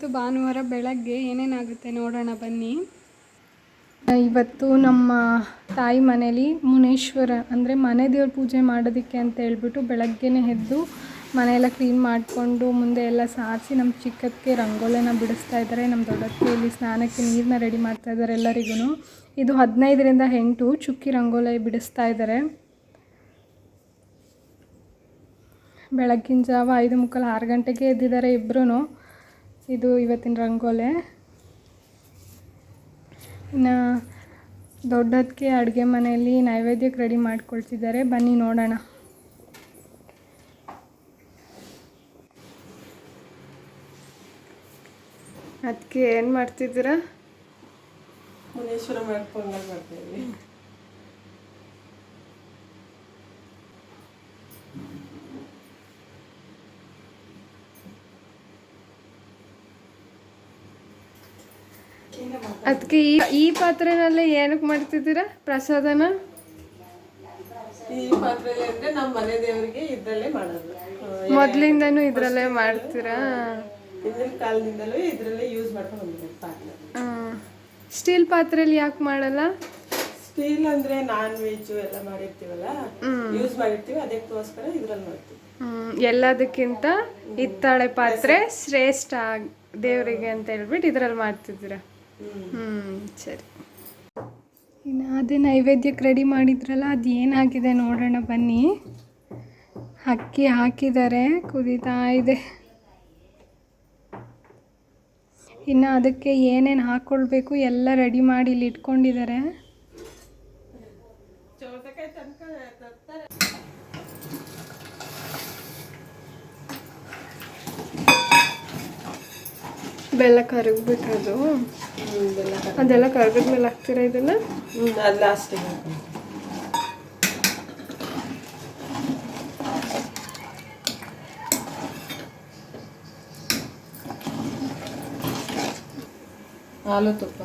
ಇವತ್ತು ಭಾನುವಾರ ಬೆಳಗ್ಗೆ ಏನೇನಾಗುತ್ತೆ ನೋಡೋಣ ಬನ್ನಿ. ಇವತ್ತು ನಮ್ಮ ತಾಯಿ ಮನೇಲಿ ಮುನೇಶ್ವರ, ಅಂದರೆ ಮನೆ ದೇವ್ರ ಪೂಜೆ ಮಾಡೋದಕ್ಕೆ ಅಂತ ಹೇಳ್ಬಿಟ್ಟು ಬೆಳಗ್ಗೆನೇ ಎದ್ದು ಮನೆಯೆಲ್ಲ ಕ್ಲೀನ್ ಮಾಡಿಕೊಂಡು ಮುಂದೆ ಎಲ್ಲ ಸಾರಿಸಿ ನಮ್ಮ ಚಿಕ್ಕಕ್ಕೆ ರಂಗೋಲಿನ ಬಿಡಿಸ್ತಾ ಇದ್ದಾರೆ. ನಮ್ಮ ದೊಡ್ಡಕ್ಕೆ ಸ್ನಾನಕ್ಕೆ ನೀರನ್ನ ರೆಡಿ ಮಾಡ್ತಾ ಇದ್ದಾರೆ ಎಲ್ಲರಿಗೂ ಇದು ಹದಿನೈದರಿಂದ ಎಂಟು ಚುಕ್ಕಿ ರಂಗೋಲಿ ಬಿಡಿಸ್ತಾ ಇದ್ದಾರೆ. ಬೆಳಗ್ಗಿನ ಜಾವ ಐದು ಮುಕ್ಕಾಲು ಆರು ಗಂಟೆಗೆ ಎದ್ದಿದ್ದಾರೆ ಇಬ್ಬರೂ ಇದು ಇವತ್ತಿನ ರಂಗೋಲೆ. ಇನ್ನು ದೊಡ್ಡದಕ್ಕೆ ಅಡುಗೆ ಮನೆಯಲ್ಲಿ ನೈವೇದ್ಯಕ್ಕೆ ರೆಡಿ ಮಾಡಿಕೊಳ್ತಿದ್ದಾರೆ. ಬನ್ನಿ ನೋಡೋಣ. ಅದಕ್ಕೆ ಏನು ಮಾಡ್ತಿದ್ದೀರಾ? ಮುನೇಶ್ವರ ಮಾಡ್ಕೊಂಡು ಮಾಡ್ತೇವೆ ಅದಕ್ಕೆ ಈ ಈ ಪಾತ್ರೆನಲ್ಲೇ ಏನಕ್ಕೆ ಮಾಡ್ತಿದ್ದೀರಾ? ಪ್ರಸಾದನ? ಈ ಪಾತ್ರೆಯಲ್ಲಿ ಅಂದ್ರೆ ನಮ್ಮ ಮನೆ ದೇವರಿಗೆ ಇದ್ರಲ್ಲೇ ಮಾಡೋದು. ಮೊದ್ಲಿಂದನೂ ಇದ್ರಲ್ಲೇ ಮಾಡ್ತೀರಾ? ಹಿಂದಿನ ಕಾಲದಿಂದಲೂ ಇದ್ರಲ್ಲೇ ಯೂಸ್ ಮಾಡ್ಕೊಂಡು ಬಂದಿದ್ದಾರೆ ಪಾತ್ರೆ ಸ್ಟೀಲ್ ಪಾತ್ರೆಯಲ್ಲಿ ಯಾಕೆ ಮಾಡಲ್ಲ? ಸ್ಟೀಲ್ ಅಂದ್ರೆ ನಾನ್ ವೆಜ್ ಎಲ್ಲ ಮಾಡಿರ್ತೀವಲ್ಲ ಯೂಸ್ ಮಾಡಿರ್ತೀವಿ ಅದಕ್ಕೋಸ್ಕರ ಇದ್ರಲ್ಲಿ ಮಾಡ್ತೀವಿ. ಎಲ್ಲದಕ್ಕಿಂತ ಹಿತ್ತಾಳೆ ಪಾತ್ರೆ ಶ್ರೇಷ್ಠ ದೇವರಿಗೆ ಅಂತ ಹೇಳ್ಬಿಟ್ಟು ಇದ್ರಲ್ಲಿ ಮಾಡ್ತಿದ್ದೀರಾ? ಹ್ಞೂ ಸರಿ. ಇನ್ನು ಅದೇ ನೈವೇದ್ಯಕ್ಕೆ ರೆಡಿ ಮಾಡಿದ್ರಲ್ಲ, ಅದು ಏನಾಗಿದೆ ನೋಡೋಣ ಬನ್ನಿ. ಅಕ್ಕಿ ಹಾಕಿದ್ದಾರೆ, ಕುದೀತಾ ಇದೆ. ಇನ್ನು ಅದಕ್ಕೆ ಏನೇನು ಹಾಕ್ಕೊಳ್ಬೇಕು ಎಲ್ಲ ರೆಡಿ ಮಾಡಿ ಇಲ್ಲಿ ಇಟ್ಕೊಂಡಿದ್ದಾರೆ. ಬೆಲ್ಲ ಕರಗಬೇಕು ಇದೆಲ್ಲ ಅದೆಲ್ಲ ಕರಗಿದ್ಮೇಲೆ ಹಾಕ್ತೀರಾ ಇದೆಲ್ಲ ಹ್ಞೂ ಅದು ಲಾಸ್ಟಿಗೆ ಹಾಲು ತುಪ್ಪ.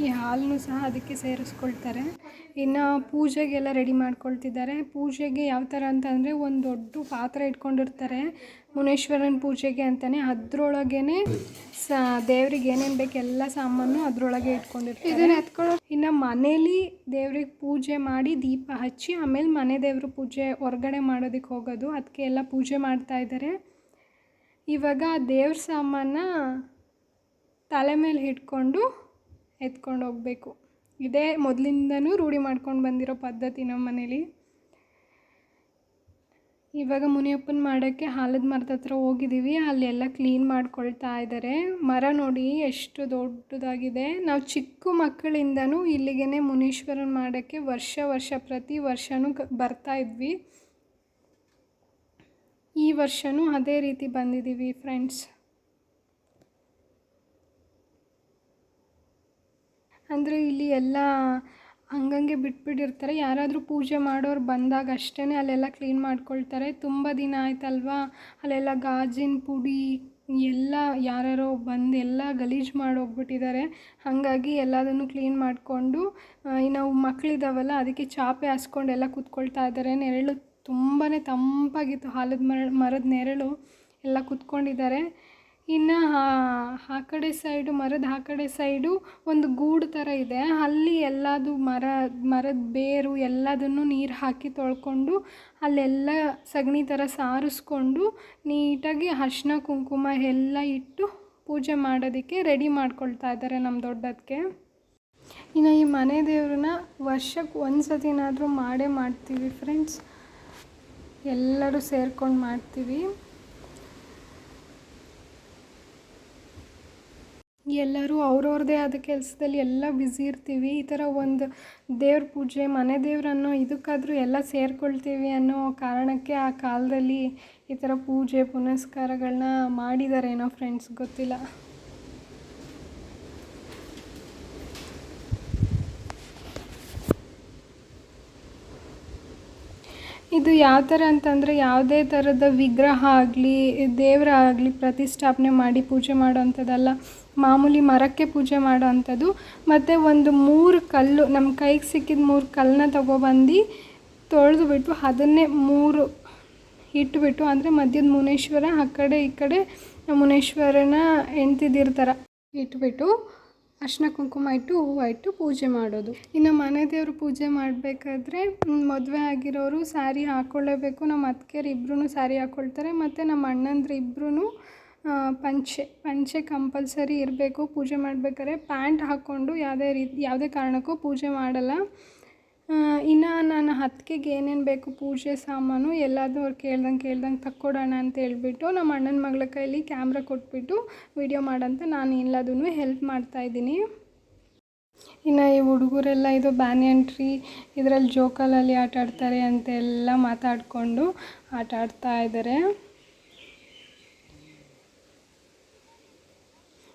ಈ ಹಾಲನ್ನು ಸಹ ಅದಕ್ಕೆ ಸೇರಿಸ್ಕೊಳ್ತಾರೆ. ಇನ್ನು ಪೂಜೆಗೆಲ್ಲ ರೆಡಿ ಮಾಡ್ಕೊಳ್ತಿದ್ದಾರೆ. ಪೂಜೆಗೆ ಯಾವ ಥರ ಅಂತ ಅಂದರೆ ಒಂದು ದೊಡ್ಡ ಪಾತ್ರೆ ಇಟ್ಕೊಂಡಿರ್ತಾರೆ ಮುನೇಶ್ವರನ ಪೂಜೆಗೆ ಅಂತಲೇ ಅದರೊಳಗೇ ಸ ದೇವ್ರಿಗೆ ಏನೇನು ಬೇಕು ಎಲ್ಲ ಸಾಮಾನು ಅದರೊಳಗೆ ಇಟ್ಕೊಂಡಿರ್ತಾರೆ. ಇದನ್ನ ಎತ್ಕೊಳ್ಳೋ ಇನ್ನು ಮನೇಲಿ ದೇವ್ರಿಗೆ ಪೂಜೆ ಮಾಡಿ ದೀಪ ಹಚ್ಚಿ ಆಮೇಲೆ ಮನೆ ದೇವ್ರ ಪೂಜೆ ಹೊರ್ಗಡೆ ಮಾಡೋದಕ್ಕೆ ಹೋಗೋದು ಅದಕ್ಕೆ ಎಲ್ಲ ಪೂಜೆ ಮಾಡ್ತಾ ಇದ್ದಾರೆ. ಇವಾಗ ದೇವ್ರ ಸಾಮಾನ ತಲೆ ಮೇಲೆ ಹಿಡ್ಕೊಂಡು ಎತ್ಕೊಂಡು ಹೋಗಬೇಕು. ಇದೇ ಮೊದಲಿಂದನೂ ರೂಢಿ ಮಾಡ್ಕೊಂಡು ಬಂದಿರೋ ಪದ್ಧತಿ ನಮ್ಮ ಮನೇಲಿ. ಇವಾಗ ಮುನಿಯಪ್ಪನ ಮಾಡೋಕ್ಕೆ ಹಾಲದ ಮರದ ಹತ್ರ ಹೋಗಿದ್ದೀವಿ ಅಲ್ಲೆಲ್ಲ ಕ್ಲೀನ್ ಮಾಡ್ಕೊಳ್ತಾ ಇದ್ದಾರೆ ಮರ ನೋಡಿ ಎಷ್ಟು ದೊಡ್ಡದಾಗಿದೆ. ನಾವು ಚಿಕ್ಕ ಮಕ್ಕಳಿಂದನೂ ಇಲ್ಲಿಗೇ ಮುನೀಶ್ವರನ ಮಾಡೋಕ್ಕೆ ವರ್ಷ ವರ್ಷ ಪ್ರತಿ ವರ್ಷವೂ ಕ ಬರ್ತಾ ಇದ್ವಿ. ಈ ವರ್ಷವೂ ಅದೇ ರೀತಿ ಬಂದಿದ್ದೀವಿ ಫ್ರೆಂಡ್ಸ್ ಅಂದರೆ ಇಲ್ಲಿ ಎಲ್ಲ ಹಂಗಂಗೆ ಬಿಟ್ಬಿಟ್ಟಿರ್ತಾರೆ. ಯಾರಾದರೂ ಪೂಜೆ ಮಾಡೋರು ಬಂದಾಗ ಅಷ್ಟೇ ಅಲ್ಲೆಲ್ಲ ಕ್ಲೀನ್ ಮಾಡ್ಕೊಳ್ತಾರೆ. ತುಂಬ ದಿನ ಆಯ್ತಲ್ವಾ? ಅಲ್ಲೆಲ್ಲ ಗಾಜಿನ, ಪುಡಿ ಎಲ್ಲ ಯಾರ್ಯಾರೋ ಬಂದು ಎಲ್ಲ ಗಲೀಜು ಮಾಡೋಗ್ಬಿಟ್ಟಿದ್ದಾರೆ. ಹಾಗಾಗಿ ಎಲ್ಲದನ್ನು ಕ್ಲೀನ್ ಮಾಡಿಕೊಂಡು ಇನ್ನು ಮಕ್ಕಳಿದ್ದಾವಲ್ಲ ಅದಕ್ಕೆ ಚಾಪೆ ಹಾಸ್ಕೊಂಡು ಎಲ್ಲ ಕೂತ್ಕೊಳ್ತಾ ಇದ್ದಾರೆ. ನೆರಳು ತುಂಬಾ ತಂಪಾಗಿತ್ತು. ಹಾಲದ ಮರ, ಮರದ ನೆರಳು ಎಲ್ಲ ಕೂತ್ಕೊಂಡಿದ್ದಾರೆ. ಇನ್ನು ಆ ಕಡೆ ಸೈಡು, ಮರದ ಆ ಕಡೆ ಸೈಡು ಒಂದು ಗೂಡು ಥರ ಇದೆ. ಅಲ್ಲಿ ಎಲ್ಲದು ಮರ, ಮರದ ಬೇರು ಎಲ್ಲದನ್ನು ನೀರು ಹಾಕಿ ತೊಳ್ಕೊಂಡು ಅಲ್ಲೆಲ್ಲ ಸಗಣಿ ಥರ ಸಾರಿಸ್ಕೊಂಡು ನೀಟಾಗಿ ಅರ್ಶಿನ, ಕುಂಕುಮ ಎಲ್ಲ ಇಟ್ಟು ಪೂಜೆ ಮಾಡೋದಕ್ಕೆ ರೆಡಿ ಮಾಡ್ಕೊಳ್ತಾ ಇದ್ದಾರೆ ನಮ್ಮ ದೊಡ್ಡದಕ್ಕೆ ಇನ್ನು ಈ ಮನೆ ದೇವ್ರನ್ನ ವರ್ಷಕ್ಕೆ ಒಂದು ಸತಿನಾದರೂ ಮಾಡೇ ಮಾಡ್ತೀವಿ ಫ್ರೆಂಡ್ಸ್ ಎಲ್ಲರೂ ಸೇರ್ಕೊಂಡು ಮಾಡ್ತೀವಿ. ಎಲ್ಲರೂ ಅವ್ರವ್ರದ್ದೇ ಆದ ಕೆಲಸದಲ್ಲಿ ಎಲ್ಲ ಬ್ಯುಸಿ ಇರ್ತೀವಿ. ಈ ಥರ ಒಂದು ದೇವ್ರ ಪೂಜೆ, ಮನೆ ದೇವ್ರನ್ನೋ ಇದಕ್ಕಾದರೂ ಎಲ್ಲ ಸೇರಿಕೊಳ್ತೀವಿ ಅನ್ನೋ ಕಾರಣಕ್ಕೆ ಆ ಕಾಲದಲ್ಲಿ ಈ ಥರ ಪೂಜೆ ಪುನಸ್ಕಾರಗಳನ್ನ ಏನೋ ಫ್ರೆಂಡ್ಸ್ ಗೊತ್ತಿಲ್ಲ. ಇದು ಯಾವ ಥರ ಅಂತಂದರೆ ಯಾವುದೇ ಥರದ ವಿಗ್ರಹ ಆಗಲಿ, ದೇವರ ಆಗಲಿ ಪ್ರತಿಷ್ಠಾಪನೆ ಮಾಡಿ ಪೂಜೆ ಮಾಡೋವಂಥದ್ದಲ್ಲ. ಮಾಮೂಲಿ ಮರಕ್ಕೆ ಪೂಜೆ ಮಾಡೋ ಅಂಥದ್ದು ಮತ್ತು ಒಂದು ಮೂರು ಕಲ್ಲು ನಮ್ಮ ಕೈಗೆ ಸಿಕ್ಕಿದ ಮೂರು ಕಲ್ಲನ್ನ ತಗೊಬಂದು ತೊಳೆದು ಬಿಟ್ಟು ಅದನ್ನೇ ಮೂರು ಇಟ್ಬಿಟ್ಟು, ಅಂದರೆ ಮಧ್ಯದ ಮುನೇಶ್ವರ, ಆ ಕಡೆ ಈ ಕಡೆ ಮುನೇಶ್ವರನ ಹೆಂಡ್ತಿದಿರ್ತಾರೆ ಇಟ್ಬಿಟ್ಟು ಅರ್ಶಿನ ಕುಂಕುಮ ಇಟ್ಟು ಹೂವು ಇಟ್ಟು ಪೂಜೆ ಮಾಡೋದು. ಇನ್ನು ಮನೆ ದೇವರು ಪೂಜೆ ಮಾಡಬೇಕಾದ್ರೆ ಮದುವೆ ಆಗಿರೋರು ಸ್ಯಾರಿ ಹಾಕ್ಕೊಳ್ಳೇಬೇಕು ನಮ್ಮ ಅತ್ತಿಗೆರು ಇಬ್ಬರೂ ಸ್ಯಾರಿ ಹಾಕ್ಕೊಳ್ತಾರೆ ಮತ್ತು ನಮ್ಮ ಅಣ್ಣಂದ್ರು ಇಬ್ಬರೂ ಪಂಚೆ. ಪಂಚೆ ಕಂಪಲ್ಸರಿ ಇರಬೇಕು, ಪೂಜೆ ಮಾಡಬೇಕಾದ್ರೆ ಪ್ಯಾಂಟ್ ಹಾಕ್ಕೊಂಡು ಯಾವುದೇ ರೀತಿ, ಯಾವುದೇ ಕಾರಣಕ್ಕೂ ಪೂಜೆ ಮಾಡಲ್ಲ. ಇನ್ನು ನಾನು ಹತ್ತಿಗೆ ಏನೇನು ಬೇಕು, ಪೂಜೆ ಸಾಮಾನು ಎಲ್ಲದೂ ಅವ್ರು ಕೇಳ್ದಂಗೆ ಕೇಳ್ದಂಗೆ ತಕ್ಕೊಡೋಣ ಅಂತ ಹೇಳ್ಬಿಟ್ಟು ನಮ್ಮ ಅಣ್ಣನ ಮಗಳ ಕೈಲಿ ಕ್ಯಾಮ್ರ ಕೊಟ್ಬಿಟ್ಟು ವಿಡಿಯೋ ಮಾಡಂತ ನಾನು ಎಲ್ಲದೂ ಹೆಲ್ಪ್ ಮಾಡ್ತಾಯಿದ್ದೀನಿ ಇನ್ನು ಈ ಹುಡುಗರೆಲ್ಲ ಇದು ಬ್ಯಾನಿಯನ್ ಟ್ರೀ ಇದರಲ್ಲಿ ಜೋಕಾಲಲ್ಲಿ ಆಟ ಆಡ್ತಾರೆ ಅಂತೆಲ್ಲ ಮಾತಾಡಿಕೊಂಡು ಆಟ ಆಡ್ತಾ ಇದ್ದಾರೆ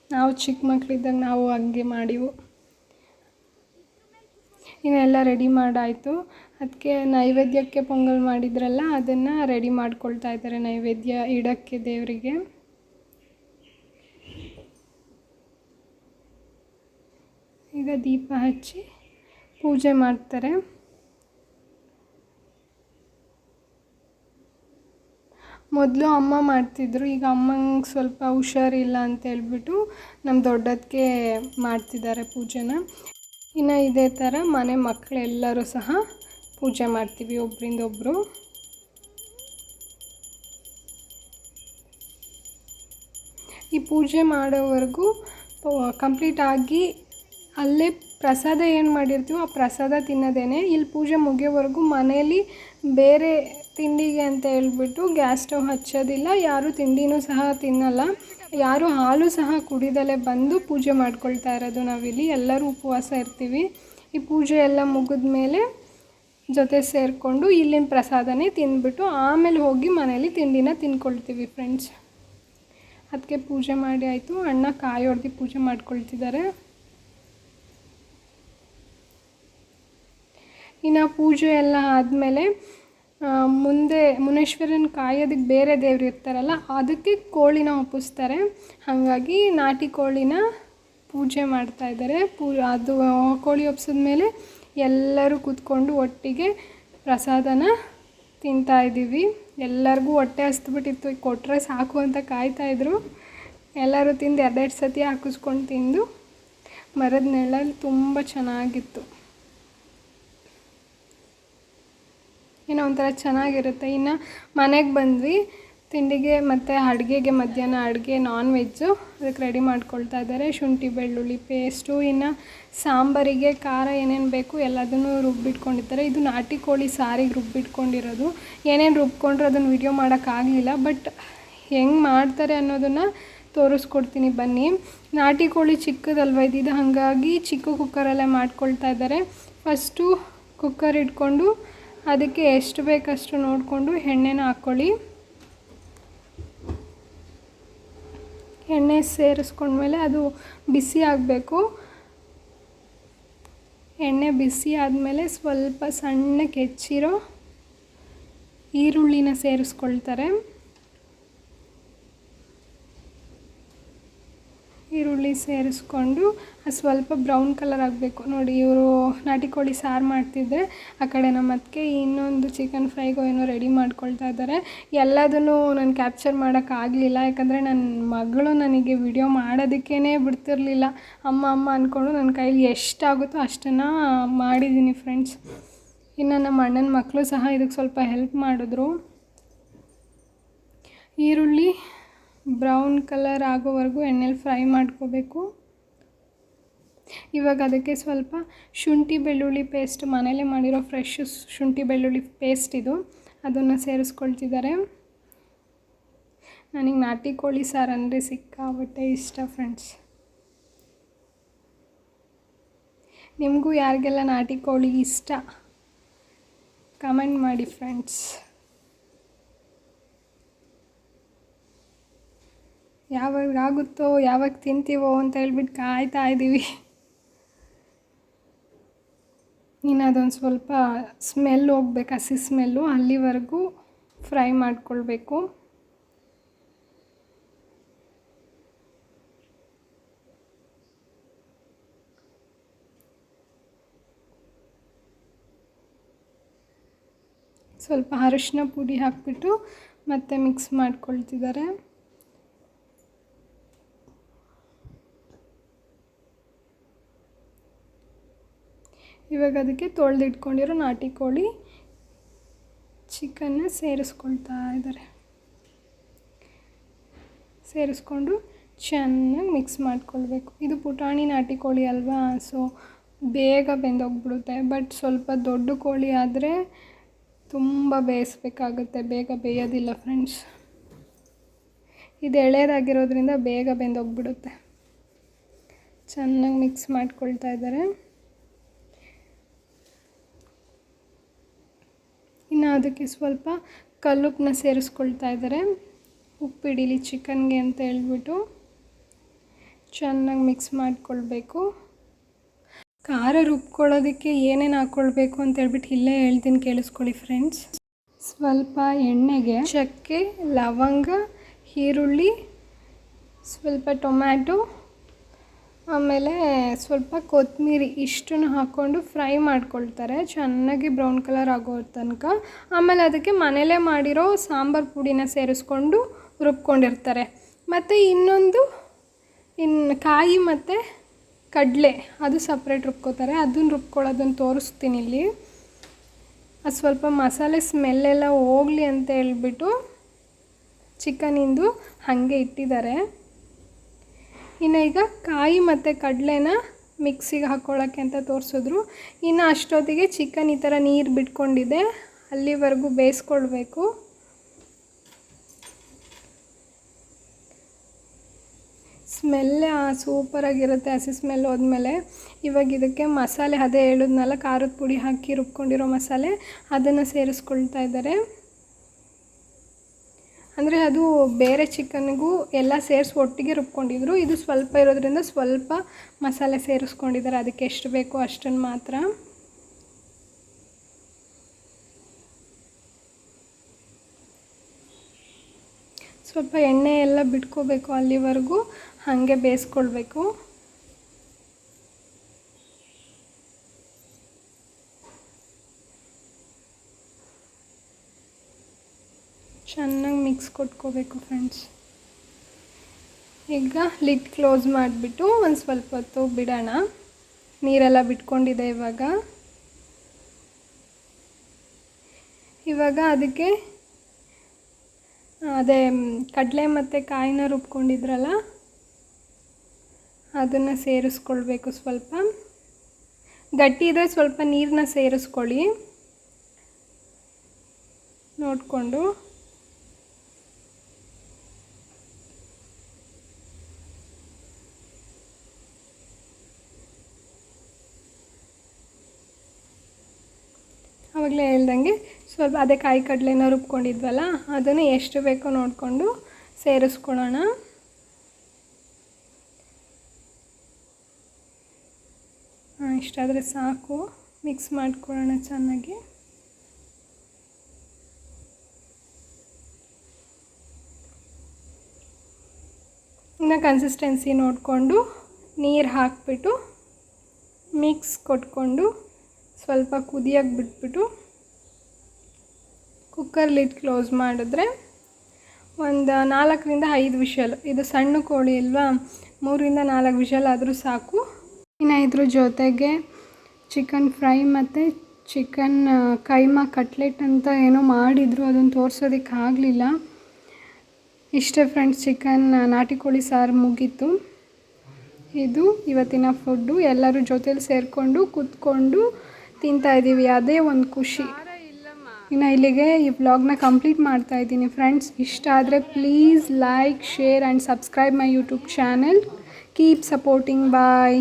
ನಾವು ಚಿಕ್ಕ ಮಕ್ಕಳಿದ್ದಾಗ ನಾವು ಹಂಗೆ ಮಾಡಿವು. ಇನ್ನೆಲ್ಲ ರೆಡಿ ಮಾಡಾಯಿತು. ಅದಕ್ಕೆ ನೈವೇದ್ಯಕ್ಕೆ ಪೊಂಗಲ್ ಮಾಡಿದ್ರಲ್ಲ, ಅದನ್ನು ರೆಡಿ ಮಾಡ್ಕೊಳ್ತಾ ಇದ್ದಾರೆ ನೈವೇದ್ಯ ಇಡೋಕ್ಕೆ ದೇವರಿಗೆ. ಈಗ ದೀಪ ಹಚ್ಚಿ ಪೂಜೆ ಮಾಡ್ತಾರೆ. ಮೊದಲು ಅಮ್ಮ ಮಾಡ್ತಿದ್ರು, ಈಗ ಅಮ್ಮಂಗೆ ಸ್ವಲ್ಪ ಹುಷಾರಿಲ್ಲ ಅಂತ ಹೇಳ್ಬಿಟ್ಟು ನಮ್ಮ ದೊಡ್ಡದಕ್ಕೆ ಮಾಡ್ತಿದ್ದಾರೆ ಪೂಜೆನ. ಇನ್ನು ಇದೇ ಥರ ಮನೆ ಮಕ್ಕಳೆಲ್ಲರೂ ಸಹ ಪೂಜೆ ಮಾಡ್ತೀವಿ ಒಬ್ಬರಿಂದ ಒಬ್ಬರು ಈ ಪೂಜೆ ಮಾಡೋವರೆಗೂ ಕಂಪ್ಲೀಟ್ ಆಗಿ ಅಲ್ಲೇ ಪ್ರಸಾದ ಏನು ಮಾಡಿರ್ತೀವೋ ಆ ಪ್ರಸಾದ ತಿನ್ನೋದೇನೆ. ಇಲ್ಲಿ ಪೂಜೆ ಮುಗಿಯೋವರೆಗೂ ಮನೇಲಿ ಬೇರೆ ತಿಂಡಿಗೆ ಅಂತ ಹೇಳ್ಬಿಟ್ಟು ಗ್ಯಾಸ್ ಸ್ಟವ್ ಹಚ್ಚೋದಿಲ್ಲ, ಯಾರೂ ತಿಂಡಿನೂ ಸಹ ತಿನ್ನಲ್ಲ. ಯಾರು ಹಾಲು ಸಹ ಕುಡಿದಲೇ ಬಂದು ಪೂಜೆ ಮಾಡ್ಕೊಳ್ತಾ ಇರೋದು ನಾವಿಲ್ಲಿ. ಎಲ್ಲರೂ ಉಪವಾಸ ಇರ್ತೀವಿ. ಈ ಪೂಜೆ ಎಲ್ಲ ಮುಗಿದ ಮೇಲೆ ಜೊತೆ ಸೇರಿಕೊಂಡು ಇಲ್ಲಿನ ಪ್ರಸಾದನೇ ತಿಂದ್ಬಿಟ್ಟು ಆಮೇಲೆ ಹೋಗಿ ಮನೇಲಿ ತಿಂಡಿನ ತಿನ್ಕೊಳ್ತೀವಿ ಫ್ರೆಂಡ್ಸ್ ಅದಕ್ಕೆ ಪೂಜೆ ಮಾಡಿ ಆಯಿತು. ಅಣ್ಣ ಕಾಯಿ ಪೂಜೆ ಮಾಡ್ಕೊಳ್ತಿದ್ದಾರೆ. ಇನ್ನು ಪೂಜೆ ಎಲ್ಲ ಆದಮೇಲೆ ಮುಂದೆ ಮುನೇಶ್ವರನ ಕಾಯೋದಕ್ಕೆ ಬೇರೆ ದೇವ್ರು ಇರ್ತಾರಲ್ಲ, ಅದಕ್ಕೆ ಕೋಳಿನ ಒಪ್ಪಿಸ್ತಾರೆ. ಹಾಗಾಗಿ ನಾಟಿ ಕೋಳಿನ ಪೂಜೆ ಮಾಡ್ತಾ ಇದ್ದಾರೆ. ಪೂ, ಅದು ಕೋಳಿ ಒಪ್ಸಿದ್ಮೇಲೆ ಎಲ್ಲರೂ ಕೂತ್ಕೊಂಡು ಒಟ್ಟಿಗೆ ಪ್ರಸಾದನ ತಿಂತಾ ಇದ್ದೀವಿ. ಎಲ್ಲರಿಗೂ ಹೊಟ್ಟೆ ಹಸ್ದುಬಿಟ್ಟಿತ್ತು ಕೊಟ್ಟರೆ ಸಾಕು ಅಂತ ಕಾಯ್ತಾಯಿದ್ರು ಎಲ್ಲರೂ ತಿಂದು ಎರಡೆರಡು ಸತಿ ಹಾಕಿಸ್ಕೊಂಡು ತಿಂದು ಮರದ ನೆಳಲ್ಲಿ ತುಂಬ ಚೆನ್ನಾಗಿತ್ತು. ಏನೋ ಒಂಥರ ಚೆನ್ನಾಗಿರುತ್ತೆ. ಇನ್ನು ಮನೆಗೆ ಬಂದ್ವಿ. ತಿಂಡಿಗೆ ಮತ್ತು ಅಡುಗೆಗೆ ಮಧ್ಯಾಹ್ನ ಅಡುಗೆ ನಾನ್ ವೆಜ್ಜು ಅದಕ್ಕೆ ರೆಡಿ ಮಾಡ್ಕೊಳ್ತಾ ಇದ್ದಾರೆ. ಶುಂಠಿ, ಬೆಳ್ಳುಳ್ಳಿ ಪೇಸ್ಟು ಇನ್ನು ಸಾಂಬಾರಿಗೆ ಖಾರ ಏನೇನು ಬೇಕು ಎಲ್ಲದನ್ನು ರುಬ್ಬಿಟ್ಕೊಂಡಿರ್ತಾರೆ ಇದು ನಾಟಿ ಕೋಳಿ ಸಾರಿಗೆ ರುಬ್ಬಿಟ್ಕೊಂಡಿರೋದು. ಏನೇನು ರುಬ್ಕೊಂಡ್ರೆ ಅದನ್ನು ವಿಡಿಯೋ ಮಾಡೋಕ್ಕಾಗಲಿಲ್ಲ ಬಟ್ ಹೆಂಗೆ ಮಾಡ್ತಾರೆ ಅನ್ನೋದನ್ನು ತೋರಿಸ್ಕೊಡ್ತೀನಿ ಬನ್ನಿ. ನಾಟಿ ಕೋಳಿ ಚಿಕ್ಕದಲ್ವ ಇದ್ದಿದ್ದು ಹಾಗಾಗಿ ಚಿಕ್ಕ ಕುಕ್ಕರಲ್ಲೇ ಮಾಡ್ಕೊಳ್ತಾ ಇದ್ದಾರೆ. ಫಸ್ಟು ಕುಕ್ಕರ್ ಇಟ್ಕೊಂಡು ಅದಕ್ಕೆ ಎಷ್ಟು ಬೇಕಷ್ಟು ನೋಡಿಕೊಂಡು ಎಣ್ಣೆನ ಹಾಕ್ಕೊಳ್ಳಿ. ಎಣ್ಣೆ ಸೇರಿಸ್ಕೊಂಡ್ಮೇಲೆ ಅದು ಬಿಸಿ ಆಗಬೇಕು. ಎಣ್ಣೆ ಬಿಸಿ ಆದಮೇಲೆ ಸ್ವಲ್ಪ ಸಣ್ಣಕ್ಕೆ ಹೆಚ್ಚಿರೋ ಈರುಳ್ಳಿನ ಸೇರಿಸ್ಕೊಳ್ತಾರೆ. ಈರುಳ್ಳಿ ಸೇರಿಸ್ಕೊಂಡು ಸ್ವಲ್ಪ ಬ್ರೌನ್ ಕಲರ್ ಆಗಬೇಕು. ನೋಡಿ, ಇವರು ನಾಟಿ ಕೋಳಿ ಸಾರು ಮಾಡ್ತಿದ್ದರೆ ಆ ಕಡೆ ನಮ್ಮ ಅದಕ್ಕೆ ಇನ್ನೊಂದು ಚಿಕನ್ ಫ್ರೈಗೋ ಏನೋ ರೆಡಿ ಮಾಡ್ಕೊಳ್ತಾ ಇದ್ದಾರೆ ಎಲ್ಲದನ್ನು ನಾನು ಕ್ಯಾಪ್ಚರ್ ಮಾಡೋಕ್ಕಾಗಲಿಲ್ಲ ಯಾಕಂದರೆ ನನ್ನ ಮಗಳು ನನಗೆ ವಿಡಿಯೋ ಮಾಡೋದಕ್ಕೇ ಬಿಡ್ತಿರ್ಲಿಲ್ಲ. ಅಮ್ಮ ಅಮ್ಮ ಅಂದ್ಕೊಂಡು ನನ್ನ ಕೈಲಿ ಎಷ್ಟಾಗುತ್ತೋ ಅಷ್ಟನ್ನು ಮಾಡಿದ್ದೀನಿ ಫ್ರೆಂಡ್ಸ್ ಇನ್ನು ನಮ್ಮ ಅಣ್ಣನ ಮಕ್ಕಳು ಸಹ ಇದಕ್ಕೆ ಸ್ವಲ್ಪ ಹೆಲ್ಪ್ ಮಾಡಿದ್ರು. ಈರುಳ್ಳಿ ಬ್ರೌನ್ ಕಲರ್ ಆಗೋವರೆಗೂ ಎಣ್ಣೆಲಿ ಫ್ರೈ ಮಾಡ್ಕೋಬೇಕು. ಇವಾಗ ಅದಕ್ಕೆ ಸ್ವಲ್ಪ ಶುಂಠಿ ಬೆಳ್ಳುಳ್ಳಿ ಪೇಸ್ಟ್, ಮನೇಲೇ ಮಾಡಿರೋ ಫ್ರೆಶ್ ಶುಂಠಿ ಬೆಳ್ಳುಳ್ಳಿ ಪೇಸ್ಟ್ ಇದು, ಅದನ್ನು ಸೇರಿಸ್ಕೊಳ್ತಿದ್ದಾರೆ. ನನಗೆ ನಾಟಿ ಕೋಳಿ ಸಾರು ಅಂದರೆ ಸಿಕ್ಕಾಬಟ್ಟೆ ಇಷ್ಟ ಫ್ರೆಂಡ್ಸ್. ನಿಮಗೂ ಯಾರಿಗೆಲ್ಲ ನಾಟಿ ಕೋಳಿ ಇಷ್ಟ? ಕಮೆಂಟ್ ಮಾಡಿ ಫ್ರೆಂಡ್ಸ್. ಯಾವಾಗ ಆಗುತ್ತೋ ಯಾವಾಗ ತಿಂತೀವೋ ಅಂತ ಹೇಳ್ಬಿಟ್ಟು ಕಾಯ್ತಾ ಇದ್ದೀವಿ ಇನ್ನು ಅದೊಂದು ಸ್ವಲ್ಪ ಸ್ಮೆಲ್ ಹೋಗ್ಬೇಕು, ಹಸಿ ಸ್ಮೆಲ್ಲು. ಅಲ್ಲಿವರೆಗೂ ಫ್ರೈ ಮಾಡ್ಕೊಳ್ಬೇಕು. ಸ್ವಲ್ಪ ಅರಿಶಿನ ಪುಡಿ ಹಾಕ್ಬಿಟ್ಟು ಮತ್ತೆ ಮಿಕ್ಸ್ ಮಾಡ್ಕೊಳ್ತಿದ್ದಾರೆ. ಇವಾಗ ಅದಕ್ಕೆ ತೊಳೆದಿಟ್ಕೊಂಡಿರೋ ನಾಟಿ ಕೋಳಿ ಚಿಕನ್ನ ಸೇರಿಸ್ಕೊಳ್ತಾ ಇದ್ದಾರೆ. ಸೇರಿಸ್ಕೊಂಡು ಚೆನ್ನಾಗಿ ಮಿಕ್ಸ್ ಮಾಡ್ಕೊಳ್ಬೇಕು. ಇದು ಪುಟಾಣಿ ನಾಟಿ ಕೋಳಿ ಅಲ್ವಾ? ಸೊ ಬೇಗ ಬೆಂದೋಗ್ಬಿಡುತ್ತೆ. ಬಟ್ ಸ್ವಲ್ಪ ದೊಡ್ಡ ಕೋಳಿ ಆದರೆ ತುಂಬ ಬೇಯಿಸ್ಬೇಕಾಗುತ್ತೆ. ಬೇಗ ಬೇಯೋದಿಲ್ಲ ಫ್ರೆಂಡ್ಸ್ ಇದು ಎಳೆಯದಾಗಿರೋದ್ರಿಂದ ಬೇಗ ಬೆಂದೋಗ್ಬಿಡುತ್ತೆ. ಚೆನ್ನಾಗಿ ಮಿಕ್ಸ್ ಮಾಡ್ಕೊಳ್ತಾ ಇದ್ದಾರೆ. ಇನ್ನು ಅದಕ್ಕೆ ಸ್ವಲ್ಪ ಕಲ್ಲುಪ್ಪನ್ನ ಸೇರಿಸ್ಕೊಳ್ತಾ ಇದ್ದಾರೆ. ಉಪ್ಪಿಡಿಲಿ ಚಿಕನ್ಗೆ ಅಂತ ಹೇಳ್ಬಿಟ್ಟು ಚೆನ್ನಾಗಿ ಮಿಕ್ಸ್ ಮಾಡಿಕೊಳ್ಬೇಕು. ಖಾರ ರುಬ್ಕೊಳ್ಳೋದಕ್ಕೆ ಏನೇನು ಹಾಕ್ಕೊಳ್ಬೇಕು ಅಂತ ಹೇಳ್ಬಿಟ್ಟು ಇಲ್ಲೇ ಹೇಳ್ತೀನಿ, ಕೇಳಿಸ್ಕೊಳ್ಳಿ ಫ್ರೆಂಡ್ಸ್ ಸ್ವಲ್ಪ ಎಣ್ಣೆಗೆ ಚಕ್ಕೆ, ಲವಂಗ, ಈರುಳ್ಳಿ, ಸ್ವಲ್ಪ ಟೊಮ್ಯಾಟೊ ಆಮೇಲೆ ಸ್ವಲ್ಪ ಕೊತ್ತಂಬ್ರಿ ಇಷ್ಟನ್ನು ಹಾಕ್ಕೊಂಡು ಫ್ರೈ ಮಾಡ್ಕೊಳ್ತಾರೆ. ಚೆನ್ನಾಗಿ ಬ್ರೌನ್ ಕಲರ್ ಆಗೋ ತನಕ. ಆಮೇಲೆ ಅದಕ್ಕೆ ಮನೇಲೇ ಮಾಡಿರೋ ಸಾಂಬಾರು ಪುಡಿನ ಸೇರಿಸ್ಕೊಂಡು ರುಬ್ಕೊಂಡಿರ್ತಾರೆ. ಮತ್ತು ಇನ್ನೊಂದು ಇನ್ನು ಕಾಯಿ ಮತ್ತು ಕಡಲೆ, ಅದು ಸಪ್ರೇಟ್ ರುಬ್ಕೋತಾರೆ. ಅದನ್ನು ರುಬ್ಕೊಳ್ಳೋದನ್ನು ತೋರಿಸ್ತೀನಿ ಇಲ್ಲಿ. ಅದು ಸ್ವಲ್ಪ ಮಸಾಲೆ ಸ್ಮೆಲ್ಲೆಲ್ಲ ಹೋಗಲಿ ಅಂತ ಹೇಳ್ಬಿಟ್ಟು ಚಿಕನಿಂದು ಹಾಗೆ ಇಟ್ಟಿದ್ದಾರೆ. ಇನ್ನು ಈಗ ಕಾಯಿ ಮತ್ತು ಕಡಲೆನ ಮಿಕ್ಸಿಗೆ ಹಾಕ್ಕೊಳ್ಳೋಕ್ಕೆ ಅಂತ ತೋರಿಸಿದ್ರು. ಇನ್ನು ಅಷ್ಟೊತ್ತಿಗೆ ಚಿಕನ್ ಈ ಥರ ನೀರು ಬಿಟ್ಕೊಂಡಿದೆ. ಅಲ್ಲಿವರೆಗೂ ಬೇಯಿಸ್ಕೊಳ್ಬೇಕು. ಸ್ಮೆಲ್ಲೇ ಸೂಪರಾಗಿರುತ್ತೆ ಹಸಿ ಸ್ಮೆಲ್ ಹೋದ್ಮೇಲೆ. ಇವಾಗ ಇದಕ್ಕೆ ಮಸಾಲೆ ಅದೇ ಹೇಳಿದ್ನಲ್ಲ, ಖಾರದ ಪುಡಿ ಹಾಕಿ ರುಬ್ಕೊಂಡಿರೋ ಮಸಾಲೆ, ಅದನ್ನು ಸೇರಿಸ್ಕೊಳ್ತಾ ಇದ್ದಾರೆ. ಅಂದರೆ ಅದು ಬೇರೆ ಚಿಕನ್ಗೂ ಎಲ್ಲ ಸೇರಿಸಿ ಒಟ್ಟಿಗೆ ರುಬ್ಕೊಂಡಿದ್ರು. ಇದು ಸ್ವಲ್ಪ ಇರೋದ್ರಿಂದ ಸ್ವಲ್ಪ ಮಸಾಲೆ ಸೇರಿಸ್ಕೊಂಡಿದ್ದಾರೆ. ಅದಕ್ಕೆ ಎಷ್ಟು ಬೇಕೋ ಅಷ್ಟನ್ನು ಮಾತ್ರ. ಸ್ವಲ್ಪ ಎಣ್ಣೆ ಎಲ್ಲ ಬಿಟ್ಕೋಬೇಕು ಅಲ್ಲಿವರೆಗೂ. ಹಾಗೆ ಬೇಯಿಸ್ಕೊಳ್ಬೇಕು ಚೆನ್ನಾಗಿ ಮಿಕ್ಸ್ ಕೊಟ್ಕೋಬೇಕು ಫ್ರೆಂಡ್ಸ್ ಈಗ ಲಿಡ್ ಕ್ಲೋಸ್ ಮಾಡಿಬಿಟ್ಟು ಒಂದು ಸ್ವಲ್ಪ ಹೊತ್ತು ಬಿಡೋಣ. ನೀರೆಲ್ಲ ಬಿಟ್ಕೊಂಡಿದೆ ಇವಾಗ. ಇವಾಗ ಅದಕ್ಕೆ, ಅದೇ ಕಡಲೆ ಮತ್ತು ಕಾಯಿನ ರುಬ್ಕೊಂಡಿದ್ರಲ್ಲ, ಅದನ್ನು ಸೇರಿಸ್ಕೊಳ್ಬೇಕು ಸ್ವಲ್ಪ. ಗಟ್ಟಿ ಇದ್ರೆ ಸ್ವಲ್ಪ ನೀರನ್ನ ಸೇರಿಸ್ಕೊಳ್ಳಿ. ನೋಡಿಕೊಂಡು. ಆವಾಗಲೇ ಹೇಳ್ದಂಗೆ ಸ್ವಲ್ಪ ಅದೇ ಕಾಯಿ ಕಡಲೆನ ರುಬ್ಕೊಂಡಿದ್ವಲ್ಲ, ಅದನ್ನು ಎಷ್ಟು ಬೇಕೋ ನೋಡಿಕೊಂಡು ಸೇರಿಸ್ಕೊಳ್ಳೋಣ ಇಷ್ಟಾದರೆ ಸಾಕು. ಮಿಕ್ಸ್ ಮಾಡ್ಕೊಳ್ಳೋಣ ಚೆನ್ನಾಗಿ. ಇನ್ನು ಕನ್ಸಿಸ್ಟೆನ್ಸಿ ನೋಡಿಕೊಂಡು ನೀರು ಹಾಕಿಬಿಟ್ಟು ಮಿಕ್ಸ್ ಕೊಟ್ಕೊಂಡು ಸ್ವಲ್ಪ ಕುದಿಯೋಕೆ ಬಿಟ್ಬಿಟ್ಟು ಕುಕ್ಕರ್ ಲಿಡ್ ಕ್ಲೋಸ್ ಮಾಡಿದ್ರೆ ಒಂದು ನಾಲ್ಕರಿಂದ ಐದು ವಿಷಲ್, ಇದು ಸಣ್ಣ ಕೋಳಿ ಅಲ್ವಾ? ಮೂರಿಂದ ನಾಲ್ಕು ವಿಷಲ್ ಆದರೂ ಸಾಕು. ಇನ್ನು ಇದ್ರ ಜೊತೆಗೆ ಚಿಕನ್ ಫ್ರೈ ಮತ್ತು ಚಿಕನ್ ಕೈಮಾ ಕಟ್ಲೆಟ್ ಅಂತ ಏನೋ ಮಾಡಿದ್ರು, ಅದನ್ನು ತೋರಿಸೋದಕ್ಕೆ ಆಗಲಿಲ್ಲ. ಇಷ್ಟೇ ಫ್ರೆಂಡ್ಸ್ ಚಿಕನ್ ನಾಟಿ ಕೋಳಿ ಸಾರು ಮುಗೀತು. ಇದು ಇವತ್ತಿನ ಫುಡ್ಡು ಎಲ್ಲರೂ ಜೊತೇಲಿ ಸೇರಿಕೊಂಡು ಕೂತ್ಕೊಂಡು ತಿಂತಾ ಇದ್ದೀವಿ, ಅದೇ ಒಂದು ಖುಷಿ. ಇನ್ನು ಇಲ್ಲಿಗೆ ಈ ವ್ಲಾಗ್ನ ಕಂಪ್ಲೀಟ್ ಮಾಡ್ತಾ ಇದ್ದೀನಿ ಫ್ರೆಂಡ್ಸ್ ಇಷ್ಟ ಆದರೆ please like share and subscribe my YouTube channel keep supporting bye